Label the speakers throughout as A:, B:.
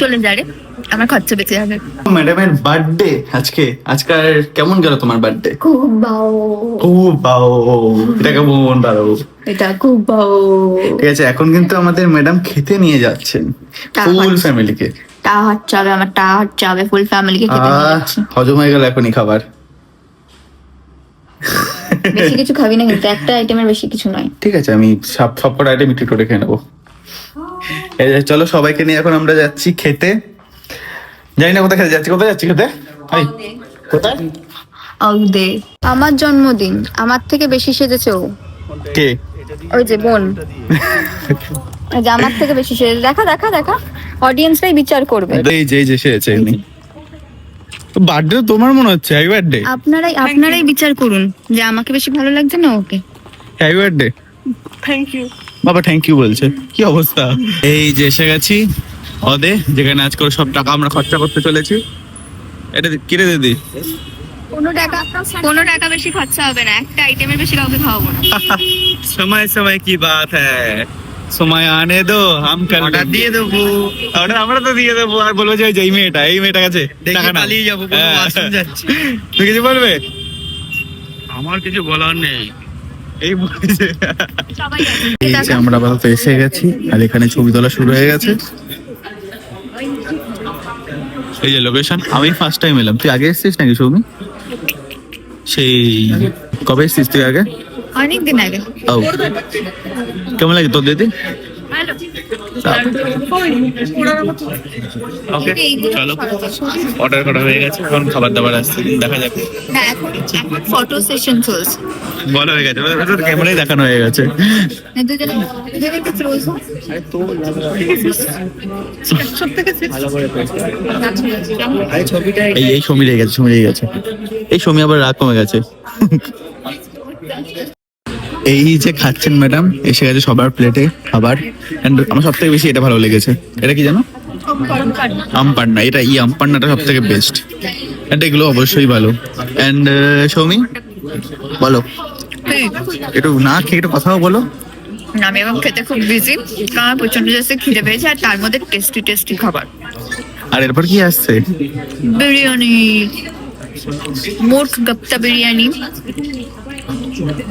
A: চলে যা আমার খরচা বেঁচে যাবে।
B: ম্যাডামের বার্থডে আজকে আজকাল কেমন গেল তোমার বার্থডে
A: খুব বাও
B: ও বাও এটা কেমন বাও
A: এটা খুব বাও
B: ঠিক আছে এখন কিন্তু আমাদের ম্যাডাম খেতে নিয়ে যাচ্ছেন
A: তা
B: ফুল ফ্যামিলিকে
A: টা হচ্ছে হবে আমার টা হচ্ছে হবে ফুল ফ্যামিলিকে খেতে নিয়ে যাচ্ছি।
B: হজম হয়ে গেল এখনই খাবার।
A: বেশি কিছু খাবি না কিন্তু একটা আইটেমের বেশি কিছু নয়।
B: ঠিক আছে আমি সব সব কটা আইটেম একটু করে খেয়ে নেব। চলো সবাইকে নিয়ে এখন আমরা যাচ্ছি খেতে। জানি না কোথায় খেতে যাচ্ছি কোথায় যাচ্ছি খেতে? কোথায়?
A: দে আমার জন্মদিন আমার থেকে বেশি সেজেছে ও।
B: কে?
A: ওই যে বোন। ওই যে আমার থেকে বেশি সেজেছে। দেখা দেখা দেখা। অডিয়েন্সরাই বিচার করবে।
B: এই যে এই যে সেজেছে এমনি। বার্থডে তোমার মনে হচ্ছে হ্যাপি বার্থডে
A: আপনারাই আপনারাই বিচার করুন যে আমাকে বেশি ভালো লাগছে না okay.
B: Happy birthday
C: thank you
B: বাবা থ্যাংক ইউ বলছে। কি অবস্থা? এই যে এসে গেছি অদে যেখানে আজ করে সব টাকা আমরা খরচা করতে চলেছি। এটা কিরে দিদি?
A: কোনো টাকা কোনো টাকা বেশি খরচা হবে না একটা আইটেমের বেশি কাউকে খাওয়াবো না।
B: সময় সময় কি বাত হ্যাঁ। সময় আনে দো হাম কর
C: অর্ডার দিয়ে দেবো।
B: অর্ডার আমরা তো দিয়ে দেবো আর বলব যে এই মেয়েটা এই মেয়েটা কাছে টাকা।
C: পালিয়ে যাব,
B: হ্যাঁ।
C: যাচ্ছি।
B: তুই কিছু বলবে?
C: আমার কিছু বলার নেই।
B: এই যে আমরা আপাতত এসে গেছি আর এখানে ছবি তোলা শুরু হয়ে গেছে। এই যে লোকেশন আমি ফার্স্ট টাইম এলাম। তুই আগে এসেছিস নাকি সৌমি? সেই কবে এসেছিস তুই আগে?
A: অনেকদিন আগে।
B: ও। কেমন লাগে তোর দিদি? ওকে চলো অর্ডার করা হয়ে গেছে এখন খাবার দাবার আসছে দেখা যাক।
A: না এখন এখন ফটো সেশন চলছে।
B: বলা হয়ে গেছে ক্যামেরায় দেখানো হয়ে গেছে। এই এই সমী গেছে সমী গেছে। এই সমী আবার রাগ কমে গেছে। এই যে খাচ্ছেন ম্যাডাম এসে গেছে সবার প্লেটে খাবার। And আমার সব থেকে বেশি এটা ভালো লেগেছে। এটা কি জানো? আমপান্না এটা এই আমপান্নাটা সব থেকে বেস্ট অ্যান্ড এগুলো অবশ্যই ভালো। অ্যান্ড সৌমি বলো। একটু না খেয়ে একটু কথাও বলো।
A: আমি এখন খেতে খুব বিজি কারণ প্রচণ্ড জাস্তি খিদে পেয়েছে আর তার মধ্যে টেস্টি টেস্টি খাবার।
B: আর এরপর কি আসছে?
A: বিরিয়ানি। মোট গপ্তা বিরিয়ানি।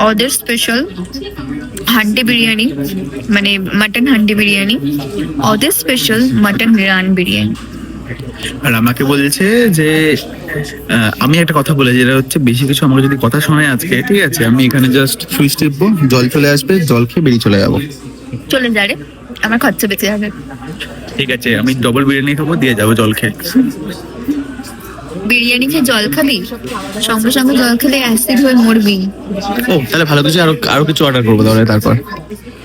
A: ওদের স্পেশাল হান্ডি বিরিয়ানি মানে মাটন হান্ডি বিরিয়ানি ওদের স্পেশাল মাটন রান বিরিয়ানি
B: আর আমাকে বলছে যে আমি একটা কথা বলে যেটা হচ্ছে বেশি কিছু আমাকে যদি কথা শোনায় আজকে ঠিক আছে? আমি এখানে জাস্ট সুইচ টিপবো জল চলে আসবে জল খেয়ে বেরিয়ে চলে যাব।
A: চলে যা রে আমার খরচা বেঁচে যাবে।
B: ঠিক আছে আমি ডবল বিরিয়ানি খাব দিয়ে যাব জল খেয়ে।
A: বিরিয়ানি খেয়ে জল খাবি? সঙ্গে সঙ্গে জল খেলে অ্যাসিড হয়ে মরবি।
B: ও তাহলে ভালো কিছু আরও আরও কিছু অর্ডার করব তাহলে তারপর।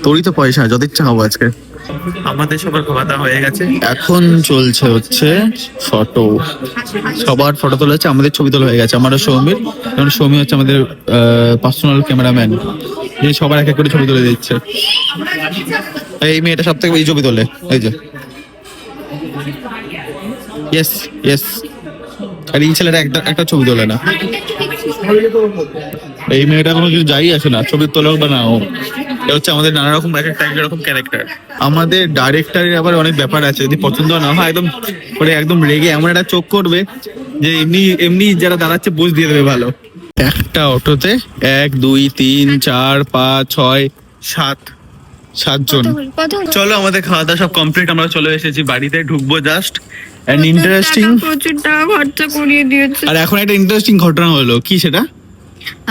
B: তোরই তো পয়সা যত ইচ্ছা খাব আজকে। আমাদের সবার খাওয়া দাওয়া হয়ে গেছে। এখন চলছে হচ্ছে ফটো সবার ফটো তোলা হচ্ছে আমাদের ছবি তোলা হয়ে গেছে। আমারও সৌমির কারণ সৌমি হচ্ছে আমাদের পার্সোনাল ক্যামেরাম্যান যে সবার এক এক করে ছবি তুলে দিচ্ছে। এই মেয়েটা সব থেকে বেশি ছবি তোলে এই যে। ইয়েস ইয়েস আর এই ছেলেটা একটা একটা ছবি তোলে না। এই মেয়েটা কোনো কিছু যাই আসে না ছবি তোলেও বা নাও। এটা হচ্ছে আমাদের নানা রকম এক একটা এক রকম ক্যারেক্টার আমাদের ডাইরেক্টরের আবার অনেক ব্যাপার আছে যদি পছন্দ না হয় একদম ওরে একদম রেগে এমন একটা চোখ করবে যে এমনি এমনি যারা দাঁড়াচ্ছে পোজ দিয়ে দেবে ভালো। একটা অটোতে এক দুই তিন চার পাঁচ ছয় সাত সাতজন। চলো আমাদের খাওয়া দাওয়া সব কমপ্লিট আমরা চলে এসেছি বাড়িতে ঢুকবো জাস্ট এন্ড ইন্টারেস্টিং
A: প্রচুর টাকা খরচা করিয়ে দিয়েছে।
B: আর এখন একটা ইন্টারেস্টিং ঘটনা হলো। কি সেটা?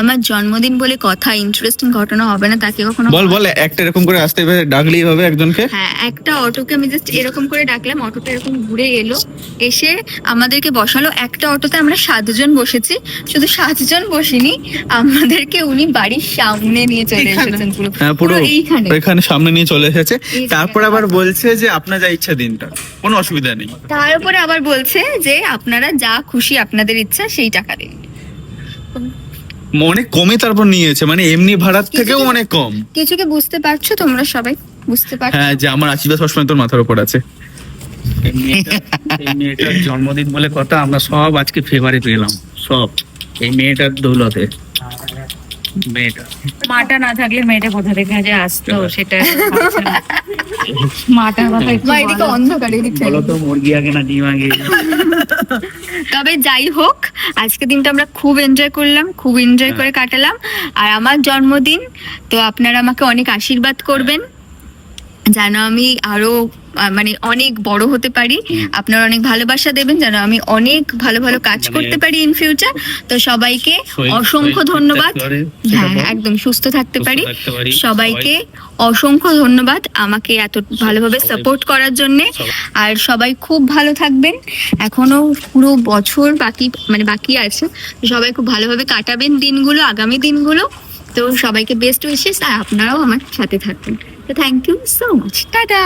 A: আমার জন্মদিন বলে কথা ইন্টারেস্টিং ঘটনা হবে না তাকে কখনো
B: বল বল একটা এরকম করে আসতে এভাবে ডাকলেই হবে একজনকে?
A: হ্যাঁ একটা অটোকে আমি জাস্ট এরকম করে ডাকলাম অটোটা এরকম ঘুরে এলো এসে আমাদেরকে বসালো। একটা অটোতে আমরা সাতজন বসেছি শুধু সাতজন বসিনি আমাদেরকে উনি বাড়ির সামনে নিয়ে চলে এসেছেন পুরো।
B: হ্যাঁ পুরো
A: এইখানে।
B: এখানে সামনে নিয়ে চলে এসেছে। তারপর আবার বলছে যে আপনার যা ইচ্ছা দিনটা কোনো অসুবিধা নেই।
A: তার উপরে আবার বলছে যে আপনারা যা খুশি আপনাদের ইচ্ছা সেই টাকা দিন।
B: অনেক কমে তারপর নিয়েছে মানে এমনি ভাড়ার থেকেও অনেক কম।
A: কিছু কি বুঝতে পারছ তোমরা সবাই? বুঝতে পারছ?
B: হ্যাঁ যে আমার আশীর্বাদ সবসময় তোর মাথার উপর আছে।
C: এই মেয়েটার- জন্মদিন বলে কথা আমরা সব আজকে ফেভারে পেলাম সব। এই মেয়েটার দৌলতে। মেয়েটা।
D: মাটা না থাকলে মেয়েটা কোথা থেকে যে আসতো সেটা মাটার কথা একটু
A: এদিকে
D: বলো।
C: বলো তো মুরগি আগে না ডিম আগে?
A: তবে যাই হোক আজকে দিনটা আমরা খুব এনজয় করলাম খুব এনজয় করে কাটালাম। আর আমার জন্মদিন তো আপনারা আমাকে অনেক আশীর্বাদ করবেন। যেন আমি আরও মানে অনেক বড় হতে পারি। আপনারা অনেক ভালোবাসা দেবেন যেন আমি অনেক ভালো ভালো কাজ
C: মানে-
A: করতে পারি ইন ফিউচার তো সবাইকে অসংখ্য ধন্যবাদ।
C: সেটা
A: হ্যাঁ একদম সুস্থ থাকতে পারি। সবাইকে অসংখ্য ধন্যবাদ আমাকে এত ভালোভাবে সাপোর্ট করার জন্য। আর সবাই খুব ভালো থাকবেন। এখনও পুরো বছর বাকি মানে বাকি আছে। সবাই খুব ভালোভাবে কাটাবেন দিনগুলো আগামী দিনগুলো। তো সবাইকে বেস্ট উইশেস আর আপনারাও আমার সাথে থাকবেন। তো thank you so much tata